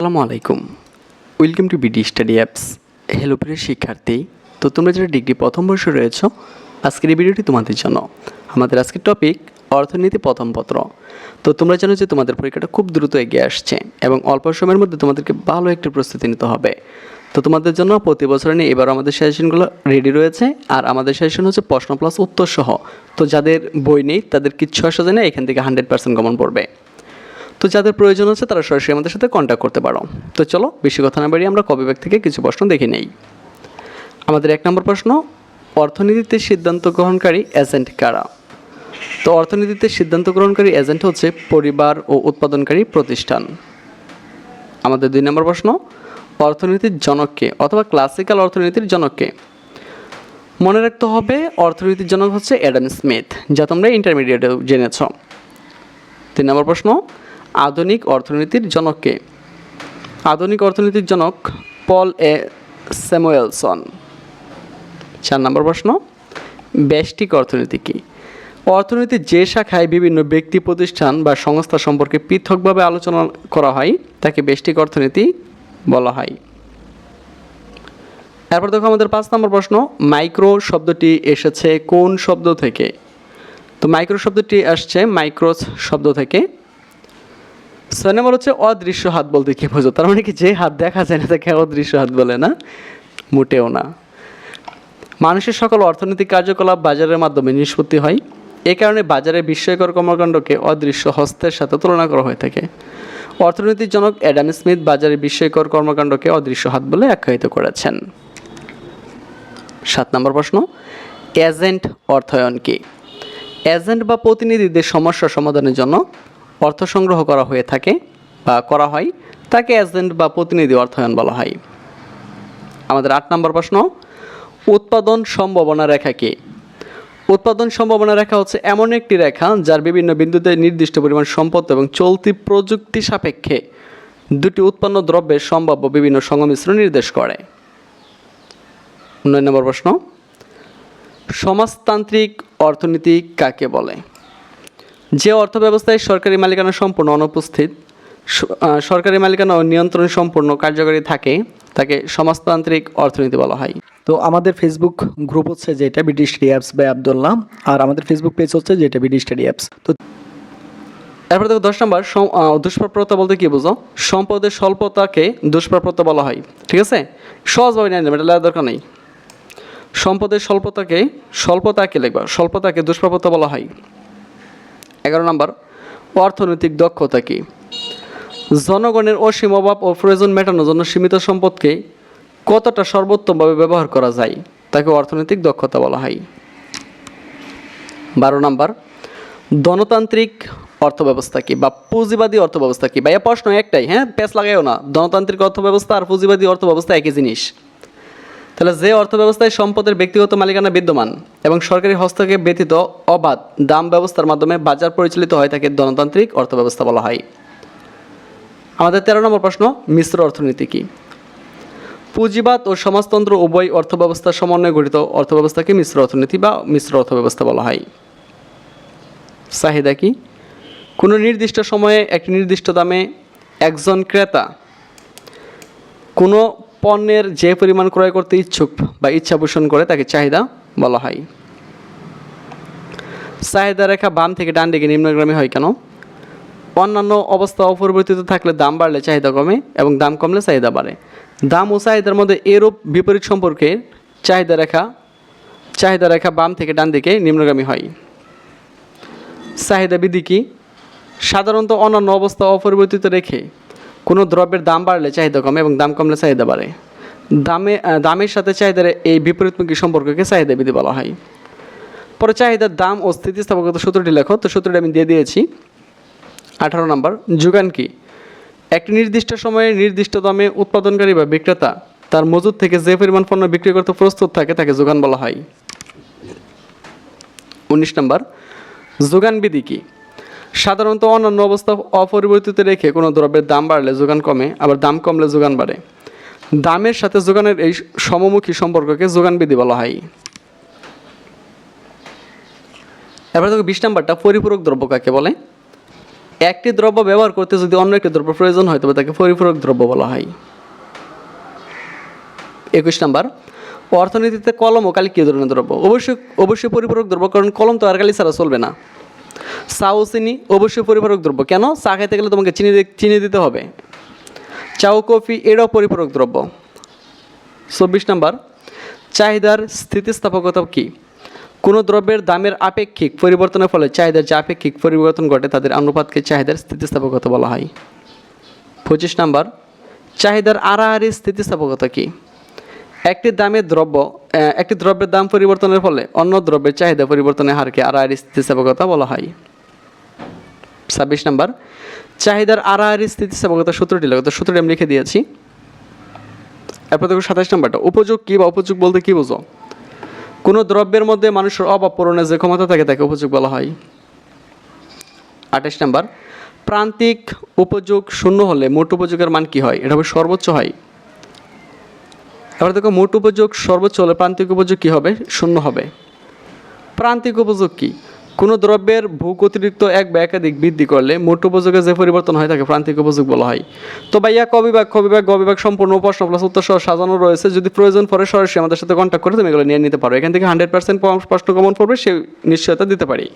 আসসালামু আলাইকুম। Welcome to BD study apps hello প্রিয় শিক্ষার্থী, তো তোমরা যারা ডিগ্রি প্রথম বর্ষে রয়েছো, আজকের এই ভিডিওটি তোমাদের জন্য। আমাদের আজকের টপিক অর্থনীতি প্রথম পত্র। তো তোমরা জানো যে তোমাদের পরীক্ষাটা খুব দ্রুত এগিয়ে আসছে এবং অল্প সময়ের মধ্যে তোমাদেরকে ভালো একটি প্রস্তুতি নিতে হবে। তো তোমাদের জন্য প্রতি বছর নিয়ে এবার আমাদের সাজেশনগুলো রেডি রয়েছে আর আমাদের সাজেশন হচ্ছে প্রশ্ন প্লাস উত্তর সহ। তো যাদের বই নেই, তাদের কিচ্ছু আসা যায় এখান থেকে হান্ড্রেড পার্সেন্ট কমন পড়বে। তো যাদের প্রয়োজন আছে তারা সরাসরি আমাদের সাথে কন্ট্যাক্ট করতে পারো। তো চলো, বেশি কথা না বাড়িয়ে আমরা কবি ব্যাগ থেকে কিছু প্রশ্ন দেখে নেই। আমাদের এক নম্বর প্রশ্ন, অর্থনীতিতে সিদ্ধান্ত গ্রহণকারী এজেন্ট কারা? তো অর্থনীতিতে সিদ্ধান্ত গ্রহণকারী এজেন্ট হচ্ছে পরিবার ও উৎপাদনকারী প্রতিষ্ঠান। আমাদের দুই নম্বর প্রশ্ন, অর্থনীতির জনককে অথবা ক্লাসিক্যাল অর্থনীতির জনককে মনে রাখতে হবে, অর্থনীতির জনক হচ্ছে অ্যাডাম স্মিথ, যা তোমরা ইন্টারমিডিয়েটেও জেনেছ। তিন নম্বর প্রশ্ন আধুনিক অর্থনীতির জনককে আধুনিক অর্থনীতির জনক পল এ স্যামুয়েলসন। চার নম্বর প্রশ্ন, ব্যষ্টিক অর্থনীতি কী? অর্থনীতির যে শাখায় বিভিন্ন ব্যক্তি প্রতিষ্ঠান বা সংস্থা সম্পর্কে পৃথকভাবে আলোচনা করা হয়, তাকে ব্যষ্টিক অর্থনীতি বলা হয়। এরপর দেখো আমাদের পাঁচ নম্বর প্রশ্ন, মাইক্রো শব্দটি এসেছে কোন শব্দ থেকে? তো মাইক্রো শব্দটি আসছে মাইক্রোস শব্দ থেকে। ছয় হচ্ছে অদৃশ্য হাত বলতে কি বোঝো? তার মানে কি যে হাত দেখা যায় না, তাকে অদৃশ্য হাত বলে না? মোটেও না। মানুষের সকল অর্থনৈতিক কার্যকলাপ বাজারের মাধ্যমে নিষ্পত্তি হয়। এ কারণে বাজারে বিস্ময়কর কর্মকাণ্ডকে অদৃশ্য হস্তের সাথে তুলনা করা হয়ে থাকে। অর্থনৈতিক জনক অ্যাডাম স্মিথ বাজারে বিস্ময়কর কর্মকাণ্ডকে অদৃশ্য হাত বলে আখ্যায়িত করেছেন। সাত নম্বর প্রশ্ন, এজেন্ট অর্থায়ন কি? এজেন্ট বা প্রতিনিধিদের সমস্যা সমাধানের জন্য অর্থ সংগ্রহ করা হয়ে থাকে বা করা হয়, তাকে এজেন্ট বা প্রতিনিধি অর্থায়ন বলা হয়। আমাদের আট নম্বর প্রশ্ন, উৎপাদন সম্ভাবনা রেখা কি? উৎপাদন সম্ভাবনা রেখা হচ্ছে এমন একটি রেখা যার বিভিন্ন বিন্দুতে নির্দিষ্ট পরিমাণ সম্পদ এবং চলতি প্রযুক্তি সাপেক্ষে দুটি উৎপন্ন দ্রব্যের সম্ভাব্য বিভিন্ন সংমিশ্রণ নির্দেশ করে। নয় নম্বর প্রশ্ন, সমাজতান্ত্রিক অর্থনীতি কাকে বলে? যে অর্থ ব্যবস্থায় সরকারি মালিকানা সম্পূর্ণ অনুপস্থিত সরকারি মালিকানা ও নিয়ন্ত্রণ সম্পূর্ণ কার্যকরী থাকে তাকে সমাজতান্ত্রিক অর্থনীতি বলা হয়। তো আমাদের ফেসবুক গ্রুপ হচ্ছে যেটা BD study apps by Abdullah আর আমাদের ফেসবুক পেজ হচ্ছে যেটা বিডি স্টাডি অ্যাপস তো এরপর দেখো দশ নম্বর দুষ্প্রাপ্যতা বলতে কি বুঝো? সম্পদের স্বল্পতাকে দুষ্প্রাপ্যতা বলা হয় ঠিক আছে? সহজভাবে নিয়ে নেবে এটা লেখার দরকার নেই। সম্পদের স্বল্পতাকে স্বল্পতাকে লিখবা স্বল্পতাকে দুষ্প্রাপ্যতা বলা হয়। এগারো নম্বর, অর্থনৈতিক দক্ষতা কি? জনগণের অসীম অভাব ও প্রয়োজন মেটানোর জন্য সীমিত সম্পদকে কতটা সর্বোত্তমভাবে ব্যবহার করা যায়, তাকে অর্থনৈতিক দক্ষতা বলা হয়। বারো নম্বর, ধনতান্ত্রিক অর্থব্যবস্থা কি বা পুঁজিবাদী অর্থব্যবস্থা কি? বা এ প্রশ্ন একটাই হ্যাঁ? পেস লাগাইও না। ধনতান্ত্রিক অর্থব্যবস্থা আর পুঁজিবাদী অর্থব্যবস্থা একই জিনিস। তাহলে যে অর্থব্যবস্থায় সম্পদের ব্যক্তিগত মালিকানা বিদ্যমান এবং সরকারি হস্তক্ষেপ ব্যতীত অবাধ দাম ব্যবস্থার মাধ্যমে বাজার পরিচালিত হয় তাকে ধনতান্ত্রিক অর্থব্যবস্থা বলা হয়। আমাদের তেরো নম্বর প্রশ্ন, মিশ্র অর্থনীতি কি? পুঁজিবাদ ও সমাজতন্ত্র উভয় অর্থব্যবস্থার সমন্বয়ে গঠিত। অর্থব্যবস্থাকে মিশ্র অর্থনীতি বা মিশ্র অর্থব্যবস্থা বলা হয়। চাহিদা কি? কোনো নির্দিষ্ট সময়ে একটি নির্দিষ্ট দামে একজন ক্রেতা কোনো পণ্যের যে পরিমাণ ক্রয় করতে ইচ্ছুক বা ইচ্ছা পোষণ করে তাকে চাহিদা বলা হয়। চাহিদা রেখা বাম থেকে ডান দিকে নিম্নগ্রামী হয় কেন? অন্যান্য অবস্থা অপরিবর্তিত থাকলে দাম বাড়লে চাহিদা কমে এবং দাম কমলে চাহিদা বাড়ে। দাম ও চাহিদার মধ্যে এরূপ বিপরীত সম্পর্কে চাহিদা রেখা চাহিদা রেখা বাম থেকে ডান দিকে নিম্নগামী হয়। চাহিদা বিধি কি? সাধারণত অন্যান্য অবস্থা অপরিবর্তিত রেখে কোনো দ্রব্যের দাম বাড়লে চাহিদা কমে এবং দাম কমলে চাহিদা বাড়ে। দামে দামের সাথে চাহিদার এই বিপরীতমুখী সম্পর্ককে চাহিদা বিধি বলা হয়। পরে চাহিদার দাম ও স্থিতিস্থাপকতা সূত্রটি লেখো, তো সূত্রটি আমি দিয়ে দিয়েছি। আঠারো নম্বর, যোগান কি? একটি নির্দিষ্ট সময়ে নির্দিষ্ট দামে উৎপাদনকারী বা বিক্রেতা তার মজুদ থেকে যে পরিমাণ পণ্য বিক্রি করতে প্রস্তুত থাকে তাকে যোগান বলা হয়। উনিশ নম্বর, যোগান বিধি কি? সাধারণত অন্যান্য অবস্থা অপরিবর্তিত রেখে কোনো দ্রব্যের দাম বাড়লে যোগান কমে, আবার দাম কমলে যোগান বাড়ে। দামের সাথে যোগানের এই সমমুখী সম্পর্ককে যোগান বিধি বলা হয়। এবার দেখো বিশ নাম্বারটা, পরিপূরক দ্রব্য কাকে বলে? একটি দ্রব্য ব্যবহার করতে যদি অন্য একটি দ্রব্য প্রয়োজন হয়, তবে তাকে পরিপূরক দ্রব্য বলা হয়। একুশ নাম্বার, অর্থনীতিতে কলম ও কালি কী ধরনের দ্রব্য? অবশ্যই অবশ্যই পরিপূরক দ্রব্য, কারণ কলম তো আর কালি ছাড়া চলবে না। চা ও চিনি অবশ্যই পরিপূরক দ্রব্য। কেন? চা খাইতে গেলে তোমাকে চিনি চিনি দিতে হবে। চা ও কফি, এটাও পরিপূরক দ্রব্য। চব্বিশ নাম্বার, চাহিদার স্থিতিস্থাপকতা কী? কোনো দ্রব্যের দামের আপেক্ষিক পরিবর্তনের ফলে চাহিদার যে আপেক্ষিক পরিবর্তন ঘটে, তাদের অনুপাতকে চাহিদার স্থিতিস্থাপকতা বলা হয়। পঁচিশ নাম্বার, চাহিদার আড়াআড়ি স্থিতিস্থাপকতা কী? একটি দামের দ্রব্য একটি দ্রব্যের দাম পরিবর্তনের ফলে অন্য দ্রব্যের চাহিদা পরিবর্তনের হারকে আড়াআড়ি স্থিতিস্থাপকতা বলা হয়। ছাব্বিশ নাম্বার, চাহিদার আড়াআড়ি স্থিতিস্থাপকতা সূত্রটি লেখো তো সূত্রটি আমি লিখে দিয়েছি। এরপর দেখো সাতাশ নাম্বারটা, উপযোগ কী বা উপযোগ বলতে কী বুঝো? কোনো দ্রব্যের মধ্যে মানুষের অভাব পূরণের যে ক্ষমতা থাকে তাকে উপযোগ বলা হয়। আঠাশ নাম্বার, প্রান্তিক উপযোগ শূন্য হলে মোট উপযোগের মান কী হয়? এটা হবে সর্বোচ্চ হয়। এবার দেখো মোট উপযোগ সর্বোচ্চ হলে প্রান্তিক উপযোগ কী হবে? শূন্য হবে। প্রান্তিক উপযোগ কী? কোনো দ্রব্যের ভোগ অতিরিক্ত এক বা একাধিক বৃদ্ধি করলে মোট উপযোগে যে পরিবর্তন হয় তাকে প্রান্তিক উপযোগ বলা হয়। তো ভাইয়া, ক বিভাগ, খ বিভাগ সম্পূর্ণ প্রশ্ন প্লাস উত্তর সহ সাজানো রয়েছে। যদি প্রয়োজন পড়ে সরাসরি আমাদের সাথে কন্ট্যাক্ট করে তুমি এগুলো নিয়ে নিতে পারো। এখান থেকে হান্ড্রেড পার্সেন্ট প্রশ্ন কমন পড়বে, সে নিশ্চয়তা দিতে পারি।